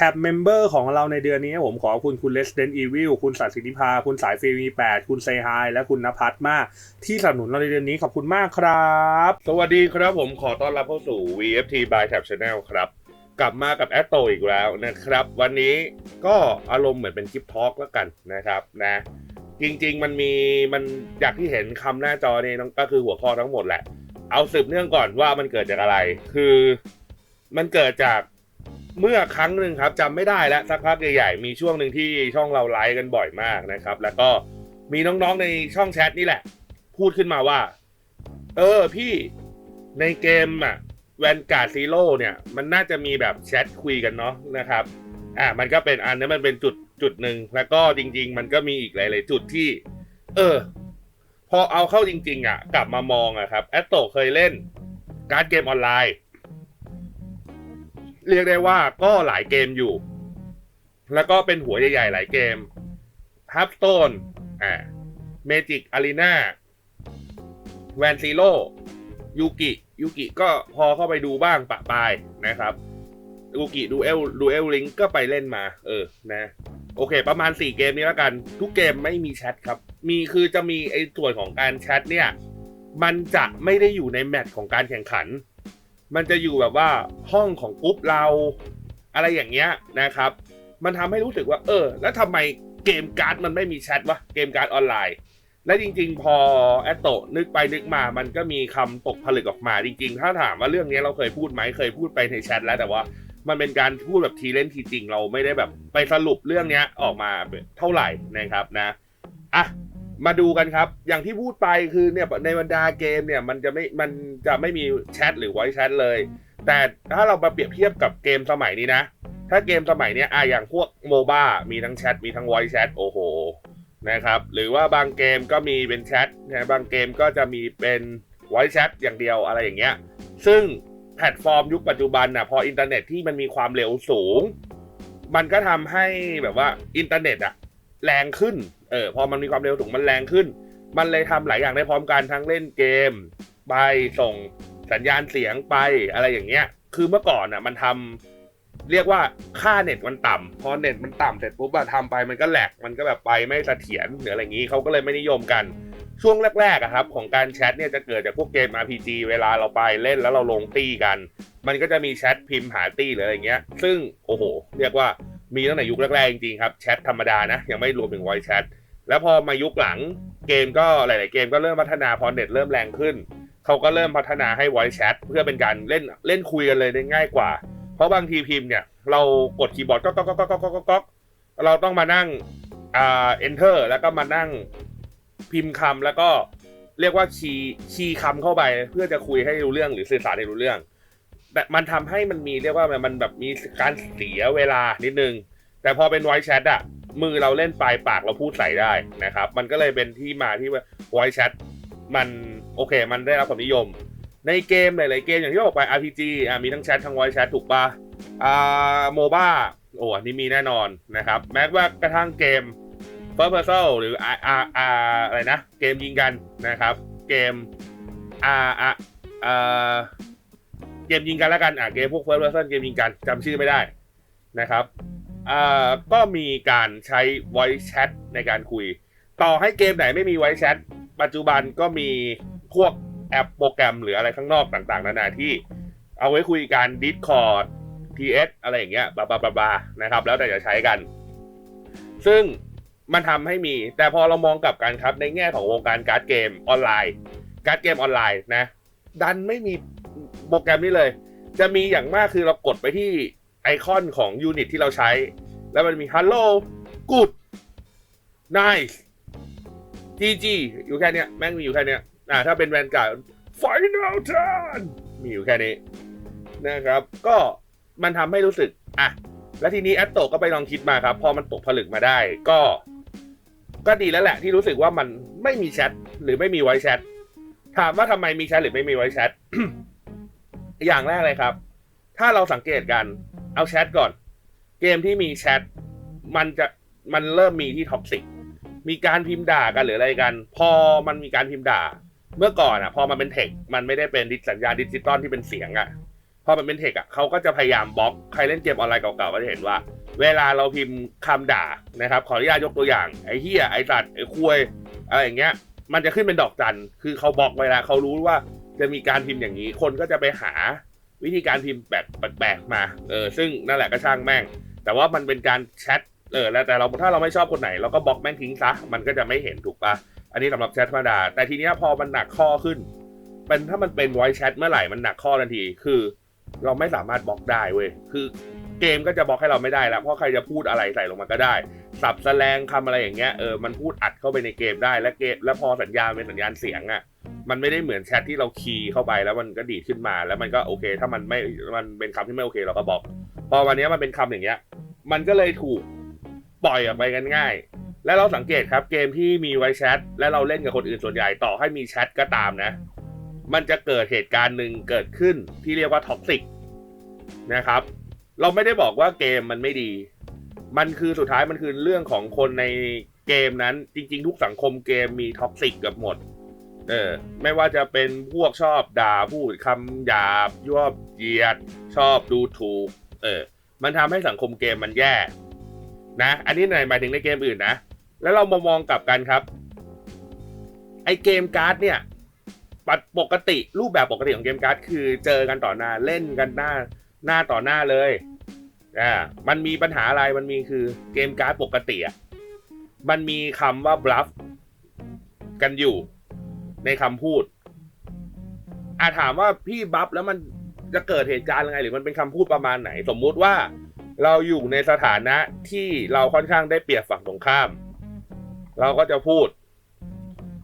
แท็บเมมเบอร์ของเราในเดือนนี้ผมขอบคุณคุณ Resident Evil คุณสัตย์สิทธิภาคุณสายฟิวีแปดคุณเซฮายและคุณนภัสมาก ที่สนับสนุนเราในเดือนนี้ขอบคุณมากครับ สวัสดีครับผมขอต้อนรับเข้าสู่ VFT by Tab Channel ครับ กลับมากับแอตโตอีกแล้วนะครับ วันนี้ก็อารมณ์เหมือนเป็นคลิปทอล์กแล้วกันนะครับนะจริง ๆ มันมีมันจากที่เห็นคำหน้าจอนี่ก็คือหัวข้อทั้งหมดแหละ เอาสืบเนื่องก่อนว่ามันเกิดจากอะไร คือมันเกิดจาก เมื่อครั้งหนึ่งครับจำไม่ได้แล้วสักพักใหญ่ๆ มีช่วงหนึ่งที่ช่องเราไลฟ์กันบ่อยมากนะครับ แล้วก็มีน้องๆในช่องแชทนี่แหละ พูดขึ้นมาว่า เออพี่ในเกมอะแวนการ์ดซีโร่เนี่ย มันน่าจะมีแบบแชทคุยกันเนาะนะครับอ่ามันก็เป็นอันนั้มันเป็นจุดจุดหนึ่งแล้วก็จริง ๆ มันก็มีอีกหลาย ๆ จุดที่ เออ พอเอาเข้าจริง ๆ อะ กลับมามองอะครับแอตโตเคยเล่นการ์ดเกมออนไลน์ เรียกได้ว่าก็หลายเกมอยู่ แล้วก็เป็นหัวใหญ่ๆหลายเกมฮับสโตนอ่าเมจิกอารีนาแวนซีโร่ยูกิยูกิก็พอเข้าไปดูบ้างปะปายนะครับยูกิดูเอลดูเอลลิงก็ไปเล่นมา เออนะ โอเค ประมาณ 4 เกมนี้แล้วกัน ทุกเกมไม่มีแชทครับ มีคือจะมีไอ้ส่วนของการแชทเนี่ย มันจะไม่ได้อยู่ในแมตช์ของการแข่งขัน มันจะอยู่แบบว่าห้องของกรุ๊ปเรา อะไรอย่างเงี้ยนะครับ มันทำให้รู้สึกว่า เออ แล้วทำไมเกมการ์ดมันไม่มีแชทวะเกมการ์ดออนไลน์ และจริง ๆ พอแอตโตนึกไปนึกมา มันก็มีคำตกผลึกออกมา จริง ๆ ถ้าถามว่าเรื่องนี้เราเคยพูดไหมเคยพูดไปในแชทแล้วแต่ว่ามันเป็นการพูดแบบทีเล่นทีจริงเราไม่ได้แบบไปสรุปเรื่องเนี้ยออกมาเท่าไหร่นะครับนะอะ มาดูกันครับ อย่างที่พูดไปคือเนี่ยในบรรดาเกมเนี่ยมันจะไม่มันจะไม่มีแชทหรือไวแชทเลย แต่ถ้าเรามาเปรียบเทียบกับเกมสมัยนี้นะ ถ้าเกมสมัยนี้อะอย่างพวกโมบ้ามีทั้งแชทมีทั้งไวแชทโอ้โหนะครับหรือว่าบางเกมก็มีเป็นแชทนะบางเกมก็จะมีเป็นไวแชทอย่างเดียวอะไรอย่างเงี้ยซึ่งแพลตฟอร์มยุคปัจจุบันน่ะพออินเทอร์เน็ตที่มันมีความเร็วสูง มันก็ทำให้แบบว่าอินเทอร์เน็ตอะแรงขึ้น เออพอมันมีความเร็วสูงมันแรงขึ้น มันเลยทำหลายอย่างได้พร้อมกันทั้งเล่นเกม ไปส่งสัญญาณเสียงไปอะไรอย่างเงี้ย คือเมื่อก่อนอะ มันทำเรียกว่าค่าเน็ตมันต่ำพอเน็ตมันต่ำเสร็จปุ๊บอะทำไปมันก็แหลกมันก็แบบไปไม่เสถียรหรืออะไรอย่างงี้เขาก็เลยไม่นิยมกัน ช่วงแรกๆอะครับ ของการแชทเนี่ยจะเกิดจากพวกเกม RPG เวลาเราไปเล่นแล้วเราลงตี้กัน มันก็จะมีแชทพิมพ์หาตี้หรืออะไรเงี้ย ซึ่งโอ้โห เรียกว่ามีตั้งแต่ยุคแรกๆจริงๆครับแชทธรรมดานะ ยังไม่รวมถึง voice chat แล้วพอมายุคหลังเกมก็หลาย ๆ เกมก็เริ่มพัฒนาพอเน็ตเริ่มแรงขึ้น เขาก็เริ่มพัฒนาให้ voice chat เพื่อเป็นการเล่นเล่นคุยกันเลยได้ง่ายกว่า เพราะบางทีพิมพ์เนี่ย เรากดคีย์บอร์ดก็ก็ก็ก็ก็ก็ก็เราต้องมานั่งอ่า enter แล้วก็มานั่งพิมพ์คำแล้วก็เรียกว่าคีย์คีย์คำเข้าไป เพื่อจะคุยให้รู้เรื่องหรือสื่อสารให้รู้เรื่อง แต่มันทำให้มันมีเรียกว่ามันแบบมีการเสียเวลานิดนึง แต่พอเป็น voice chat อะ มือเราเล่นปลายปากเราพูดใส่ได้นะครับ มันก็เลยเป็นที่มาที่ว่า voice chat มันโอเค มันได้รับความนิยม ในเกมหลายๆเกมอย่างที่บอกไป RPG อะมีทั้งแชททั้ง voice chat ถูกปะอ่าโมบ้าโอ้อันนี้มีแน่นอนนะครับ แม้ว่ากระทั่งเกม First Person หรือ R R R อะไรนะ เกมยิงกันนะครับ เกม R R อ่าเกมยิงกันแล้วกันอะเกมพวก First Person เกมยิงกันจำชื่อไม่ได้นะครับ อ่าก็มีการใช้ voice chat ในการคุย ต่อให้เกมไหนไม่มี voice chat ปัจจุบันก็มีพวกแอปโปรแกรมหรืออะไรข้างนอกต่างๆ นานาที่เอาไว้คุยกัน Discord TS อะไรอย่างเงี้ยบลาบลาบลานะครับ แล้วแต่จะใช้กัน ซึ่งมันทำให้มี แต่พอเรามองกลับกันครับในแง่ของวงการการ์ดเกมออนไลน์ การ์ดเกมออนไลน์นะ ดันไม่มีโปรแกรมนี้เลย จะมีอย่างมากคือเรากดไปที่ อคอนของยูนิตที่เราใช้ แล้วมันมี Hello Good Nice GG อยู่แค่เนี้ย แม่งมีอยู่แค่เนี้ยอ่าถ้าเป็นแวนการ์ด Final Turn มีอยู่แค่นี้นะครับ ก็มันทำให้รู้สึก อะ แล้วทีนี้แอตโตก็ไปลองคิดมาครับ พอมันตกผลึกมาได้ ก็ ก็ดีแล้วแหละที่รู้สึกว่ามันไม่มีแชทหรือไม่มีไวแชทถามว่าทำไมมีแชทหรือไม่มีไวแชทอย่างแรกเลยครับ ถ้าเราสังเกตกัน เอาแชทก่อน เกมที่มีแชทมันจะมันเริ่มมีที่ท็อกซิกมีการพิมพ์ด่ากันหรืออะไรกัน พอมันมีการพิมพ์ด่า เมื่อก่อนอะ พอมันเป็นเทคมันไม่ได้เป็นดิสัญญาดิจิตอลที่เป็นเสียงอะพอมันเป็นเทคอะเขาก็จะพยายามบล็อกใครเล่นเกมออนไลน์เก่าๆก็จะเห็นว่า เวลาเราพิมพ์คำด่านะครับ ขออนุญาตยกตัวอย่างไอ้เฮียไอ้สัตว์ไอ้คุยอะไรอย่างเงี้ย มันจะขึ้นเป็นดอกจันคือเขาบล็อกเวลาเขารู้ว่าจะมีการพิมพ์อย่างนี้ คนก็จะไปหา วิธีการพิมพ์แบบแปลกๆมา เออ ซึ่งนั่นแหละก็ช่างแม่ง แต่ว่ามันเป็นการแชท เออ แล้วแต่เราถ้าเราไม่ชอบคนไหนเราก็บล็อกแม่งทิ้งซะ มันก็จะไม่เห็นถูกปะอันนี้สำหรับแชทธรรมดา แต่ทีเนี้ยพอมันหนักข้อขึ้น เป็นถ้ามันเป็น voice chat เมื่อไหร่ มันหนักข้อทันที คือ เราไม่สามารถบล็อกได้เว้ย คือเกมก็จะบล็อกให้เราไม่ได้แล้ว เพราะใครจะพูดอะไรใส่ลงมาก็ได้ สับแสลงคำอะไรอย่างเงี้ย เออ มันพูดอัดเข้าไปในเกมได้ และเกม แล้วพอสัญญาณเป็นสัญญาณเสียงอะ่ะ มันไม่ได้เหมือนแชทที่เราคีย์เข้าไปแล้วมันก็ดีดขึ้นมา แล้วมันก็โอเค ถ้ามันไม่มันเป็นคำที่ไม่โอเคเราก็บล็อก พอวันนี้มันเป็นคำอย่างเงี้ย มันก็เลยถูกปล่อยออกไปกันง่าย และเราสังเกตครับเกมที่มีไว้แชทและเราเล่นกับคนอื่นส่วนใหญ่ต่อให้มีแชทก็ตามนะ มันจะเกิดเหตุการณ์หนึ่งเกิดขึ้นที่เรียกว่าท็อกซิกนะครับ เราไม่ได้บอกว่าเกมมันไม่ดี มันคือสุดท้ายมันคือเรื่องของคนในเกมนั้น จริง ๆ ทุกสังคมเกมมีท็อกซิกกับหมด เออไม่ว่าจะเป็นพวกชอบด่าพูดคำหยาบยั่วเหยียด ชอบดูถูก เออ มันทำให้สังคมเกมมันแย่ นะ อันนี้ในหมายถึงในเกมอื่นนะ แล้วเรามามองกลับกันครับ ไอเกมการ์ดเนี่ยปกปกติรูปแบบปกติของเกมการ์ดคือเจอกันต่อหน้าเล่นกันหน้าหน้าต่อหน้าเลยอ่ามันมีปัญหาอะไรมันมีคือเกมการ์ดปกติอะมันมีคำว่า bluff กันอยู่ ในคำพูดอาถามว่าพี่บัฟแล้วมันจะเกิดเหตุการณ์ยังไง หรือมันเป็นคำพูดประมาณไหน สมมุติว่าเราอยู่ในสถานะที่เราค่อนข้างได้เปรียบฝั่งตรงข้าม เราก็จะพูด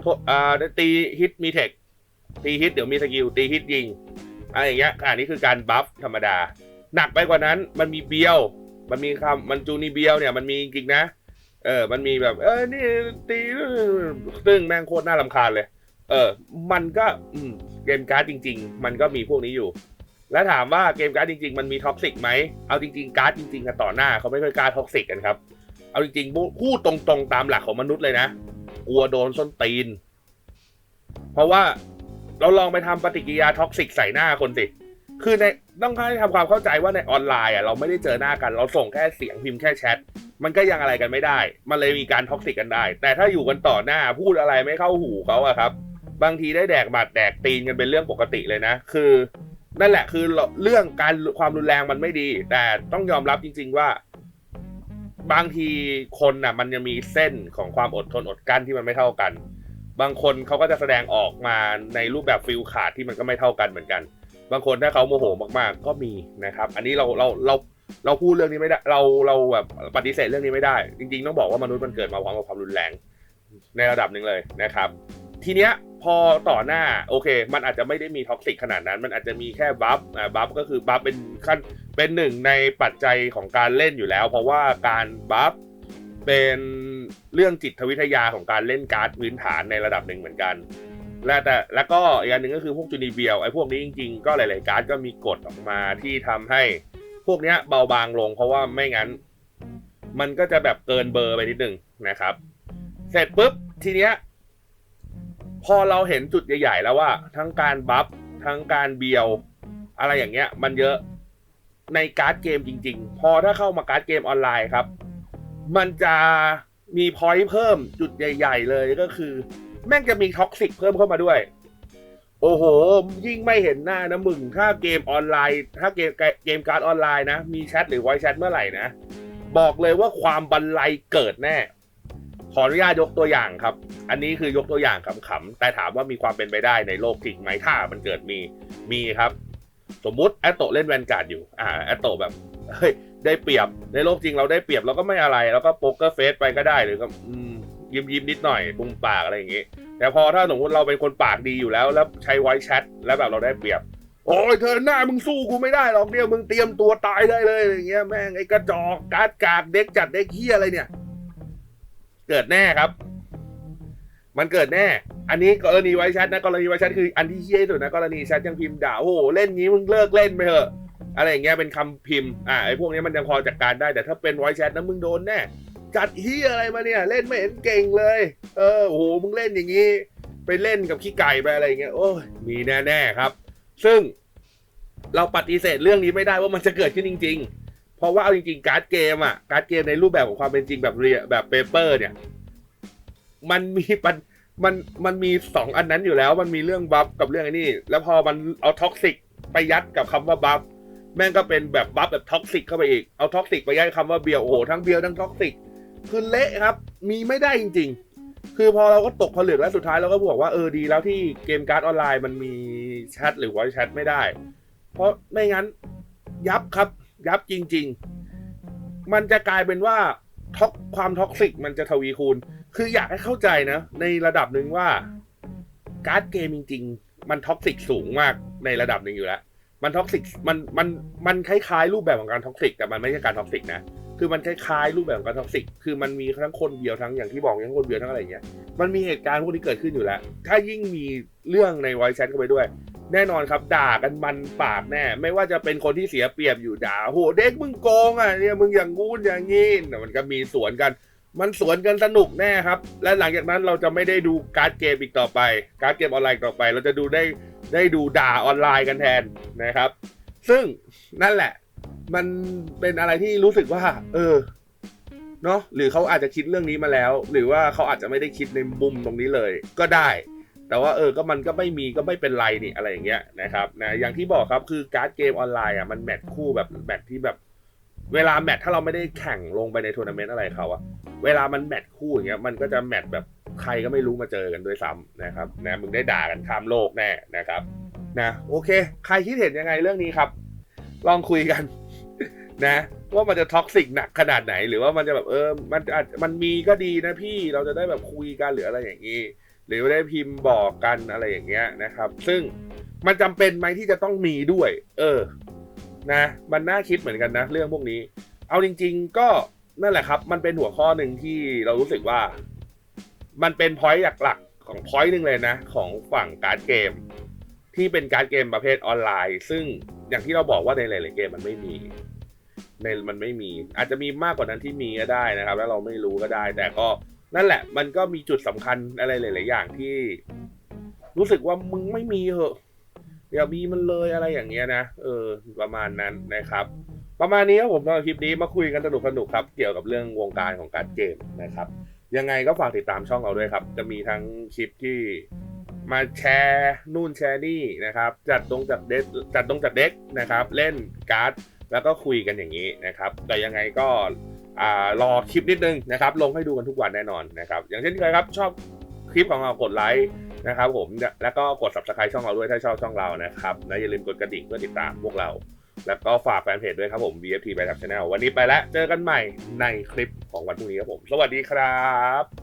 โทอ่าตีฮิตมีเทคตีฮิตเดี๋ยวมีสกิลตีฮิตยิงอะไรอย่างเงี้ยอันนี้คือการบัฟธรรมดา หนักไปกว่านั้นมันมีเบียว มันมีคำมันจูนีเบียวเนี่ยมันมีจริงๆนะ เออ มันมีแบบ เออนี่ตีซึ่งแม่งโคตรน่ารำคาญเลย เออ มันก็อืเกมการ์ดจริง ๆ มันก็มีพวกนี้อยู่ แล้วถามว่าเกมการ์ดจริง ๆ มันมีท็อกซิกไหมเอาจริง ๆ การ์ดจริงๆกันต่อหน้าเขาไม่ค่อยกล้าท็อกซิกกันครับ เอาจริงๆพูดตรงๆตามหลักของมนุษย์เลยนะ กลัวโดนส้นตีน เพราะว่าเราลองไปทำปฏิกิริยาท็อกซิกใส่หน้าคนสิ คือในต้องให้ทำความเข้าใจว่าในออนไลน์อะเราไม่ได้เจอหน้ากัน เราส่งแค่เสียงพิมพ์แค่แชท มันก็ยังอะไรกันไม่ได้ มันเลยมีการท็อกซิกกันได้ แต่ถ้าอยู่กันต่อหน้าพูดอะไรไม่เข้าหูเขาอะครับ บางทีได้แดกบาดแดกตีนกันเป็นเรื่องปกติเลยนะ คือ นั่นแหละคือเรื่องการความรุนแรงมันไม่ดี แต่ต้องยอมรับจริง ๆว่า บางทีคนน่ะ มันยังมีเส้นของความอดทนอดกลั้นที่มันไม่เท่ากัน บางคนเขาก็จะแสดงออกมาในรูปแบบฟิลขาดที่มันก็ไม่เท่ากันเหมือนกัน บางคนถ้าเขาโมโหมากๆ ก็มีนะครับ อันนี้เราเราเราเราพูดเรื่องนี้ไม่ได้เราเราแบบปฏิเสธเรื่องนี้ไม่ได้ จริง ๆ ต้องบอกว่ามนุษย์มันเกิดมาพร้อมกับความรุนแรง ในระดับหนึ่งเลยนะครับ ทีเนี้ย พอต่อหน้าโอเค มันอาจจะไม่ได้มีท็อกซิกขนาดนั้น มันอาจจะมีแค่บัฟอ่าบัฟก็คือบัฟเป็นขั้นเป็นหนึ่งในปัจจัยของการเล่นอยู่แล้ว เพราะว่าการบัฟเป็นเรื่องจิตวิทยาของการเล่นการ์ดพื้นฐานในระดับหนึ่งเหมือนกัน และแต่แล้วก็อีกอันหนึ่งก็คือพวกจูนิเบียลไอ้พวกนี้จริงๆ ก็หลายๆการ์ดก็มีกฎออกมาที่ทำให้พวกเนี้ยเบาบางลง เพราะว่าไม่งั้น มันก็จะแบบเกินเบอร์ไปนิดนึงนะครับ เสร็จปุ๊บทีเนี้ย พอเราเห็นจุดใหญ่ๆแล้วว่า ทั้งการบัฟทั้งการเบียว อะไรอย่างเงี้ย มันเยอะในการ์ดเกมจริง ๆ พอถ้าเข้ามาการ์ดเกมออนไลน์ครับ มันจะมีพอยต์เพิ่มจุดใหญ่ ๆ เลยก็คือ แม่งจะมีท็อกซิกเพิ่มเข้ามาด้วย โอ้โห ยิ่งไม่เห็นหน้านะมึง ถ้าเกมออนไลน์ ถ้าเกมเกมการ์ดออนไลน์นะ มีแชทหรือไวแชทเมื่อไหร่นะ บอกเลยว่าความบันไลเกิดแน่ ขออนุญาตยกตัวอย่างครับ อันนี้คือยกตัวอย่างขำๆแต่ถามว่ามีความเป็นไปได้ในโลกจริงไหมถ้ามันเกิดมีมีครับ สมมุติแอตโตเล่นแวนการ์ดอยู่ อ่าแอตโตแบบเฮ้ยได้เปรียบในโลกจริงเราได้เปรียบเราก็ไม่อะไร แล้วก็โป๊กเกอร์เฟสไปก็ได้หรือก็ยิ้มยิ้มนิดหน่อยบุมปากอะไรอย่างงี้ แต่พอถ้าสมมติเราเป็นคนปากดีอยู่แล้ว แล้วใช้ไวแชทแล้วแบบเราได้เปรียบ โอ้ยเธอหน้ามึงสู้กูไม่ได้หรอกเนี่ยมึงเตรียมตัวตายได้เลยอย่างเงี้ยแม่งไอ้กระจอกการ์ดกากเด็กจัดเด็กเฮียอะไรเนี่ย เกิดแน่ครับ มันเกิดแน่ อันนี้กรณีไว้แชทนะกรณีไว้แชทคืออันที่เฮี้ยสุดนะกรณีแชทยังพิมพ์ด่าโอ้โหเล่นงี้มึงเลิกเล่นไปเถอะ อะไรอย่างเงี้ยเป็นคำพิมพ์อ่าไอ้พวกนี้มันยังพอจัดการได้แต่ถ้าเป็นไว้แชทนะมึงโดนแน่จัดเฮียอะไรมาเนี่ย เล่นไม่เห็นเก่งเลย เออโอ้โหมึงเล่นอย่างงี้ ไปเล่นกับขี้ไก่ไปอะไรอย่างเงี้ยโอ้ยมีแน่ๆครับ ซึ่งเราปฏิเสธเรื่องนี้ไม่ได้ว่ามันจะเกิดขึ้นจริง ๆ เพราะว่าเอาจริงๆการ์ดเกมอะการ์ดเกมในรูปแบบของความเป็นจริงแบบเรียแบบเปเปอร์ เนี่ย มันมีปัญมันมันมีสองอันนั้นอยู่แล้ว มันมีเรื่องบัฟกับเรื่องไอ้นี่ แล้วพอมันเอาท็อกซิกไปยัดกับคำว่าบัฟแม่งก็เป็นแบบบัฟแบบท็อกซิกเข้าไปอีกเอาท็อกซิกไปยัดคำว่าเบียวโอ้โหทั้งเบียวทั้งท็อกซิกคือเละครับ มีไม่ได้จริง ๆ คือพอเราก็ตกผลึกแล้วสุดท้ายเราก็บอกว่าเออดีแล้วที่เกมการ์ดออนไลน์มันมีแชทหรือว่าแชทไม่ได้ เพราะไม่งั้นยับครับ ยับจริง ๆ มันจะกลายเป็นว่าท็อกความท็อกซิกมันจะทวีคูณ คืออยากให้เข้าใจนะ ในระดับหนึ่งว่า การ์ดเกมจริง ๆ มันท็อกซิกสูงมากในระดับหนึ่งอยู่แล้ว มันท็อกซิกมันมันมันคล้ายๆรูปแบบของการท็อกซิกแต่มันไม่ใช่การท็อกซิกนะคือมันคล้ายๆรูปแบบของการท็อกซิก คือมันมีทั้งคนเดียวทั้งอย่างที่บอกทั้งคนเดียวทั้งอะไรอย่างเงี้ย มันมีเหตุการณ์พวกนี้เกิดขึ้นอยู่แล้ว ถ้ายิ่งมีเรื่องในไวแชทเข้าไปด้วย แน่นอนครับด่ากันมันปากแน่ ไม่ว่าจะเป็นคนที่เสียเปรียบอยู่ด่าโหเด็กมึงโกงอะเนี่ยมึงอย่างงู้นอย่างงี้น่ะมันก็มีสวนกัน มันสวนกันสนุกแน่ครับ และหลังจากนั้นเราจะไม่ได้ดูการ์ดเกมอีกต่อไป การ์ดเกมออนไลน์ต่อไป เราจะดูได้ได้ดูด่าออนไลน์กันแทนนะครับ ซึ่งนั่นแหละ มันเป็นอะไรที่รู้สึกว่า เออเนาะหรือเขาอาจจะคิดเรื่องนี้มาแล้ว หรือว่าเขาอาจจะไม่ได้คิดในมุมตรงนี้เลย ก็ได้ แต่ว่าเออก็มันก็ไม่มีก็ไม่เป็นไรนี่อะไรอย่างเงี้ยนะครับนะอย่างที่บอกครับคือการ์ดเกมออนไลน์อะมันแมทคู่แบบแมทที่แบบเวลาแมทถ้าเราไม่ได้แข่งลงไปในทัวร์นาเมนต์อะไรเขาอะเวลามันแมทคู่อย่างเงี้ยมันก็จะแมทแบบใครก็ไม่รู้มาเจอกันด้วยซ้ำนะครับนะมึงได้ด่ากันข้ามโลกแน่นะครับนะโอเค ใครคิดเห็นยังไงเรื่องนี้ครับ ลองคุยกัน นะ ว่ามันจะท็อกซิกหนักขนาดไหน หรือว่ามันจะแบบเออมันอาจมันมีก็ดีนะพี่เราจะได้แบบคุยกันหรืออะไรอย่างนี้ หรือได้พิมพ์บอกกันอะไรอย่างเงี้ยนะครับ ซึ่งมันจำเป็นไหมที่จะต้องมีด้วย เออ นะ มันน่าคิดเหมือนกันนะ เรื่องพวกนี้ เอาจริง ๆ ก็นั่นแหละครับ มันเป็นหัวข้อหนึ่งที่เรารู้สึกว่า มันเป็นพอยต์หลักๆของพอยต์หนึ่งเลยนะ ของฝั่งการ์ดเกม ที่เป็นการ์ดเกมประเภทออนไลน์ ซึ่งอย่างที่เราบอกว่าในหลายๆเกมมันไม่มี ในมันไม่มี อาจจะมีมากกว่านั้นที่มีก็ได้นะครับ แล้วเราไม่รู้ก็ได้ แต่ก็ นั่นแหละ มันก็มีจุดสำคัญอะไรหลาย ๆ อย่างที่ รู้สึกว่ามึงไม่มีเหอะอย่ามีมันเลยอะไรอย่างเงี้ยนะเออ ประมาณนั้นนะครับ ประมาณนี้ครับผมสำหรับคลิปนี้มาคุยกันสนุกสนุกครับ เกี่ยวกับเรื่องวงการของการเกมนะครับ ยังไงก็ฝากติดตามช่องเราด้วยครับ จะมีทั้งคลิปที่มาแชร์นู่นแชร์นี่นะครับ จัดตรงจัดเด็กจัดตรงจัดเด็กนะครับ เล่นการ์ดแล้วก็คุยกันอย่างนี้นะครับ แต่ยังไงก็ รอคลิปนิดนึงนะครับ ลงให้ดูกันทุกวันแน่นอนนะครับ อย่างเช่นเคยครับ ชอบคลิปของเรากดไลค์นะครับผมแล้วก็กด subscribe ช่องเราด้วยถ้าชอบช่องเรานะครับและอย่าลืมกดกระดิ่งเพื่อติดตามพวกเรา แล้วก็ฝากแฟนเพจด้วยครับผม VFT ไปทับ Channel วันนี้ไปแล้ว เจอกันใหม่ในคลิปของวันพรุ่งนี้ครับผม สวัสดีครับ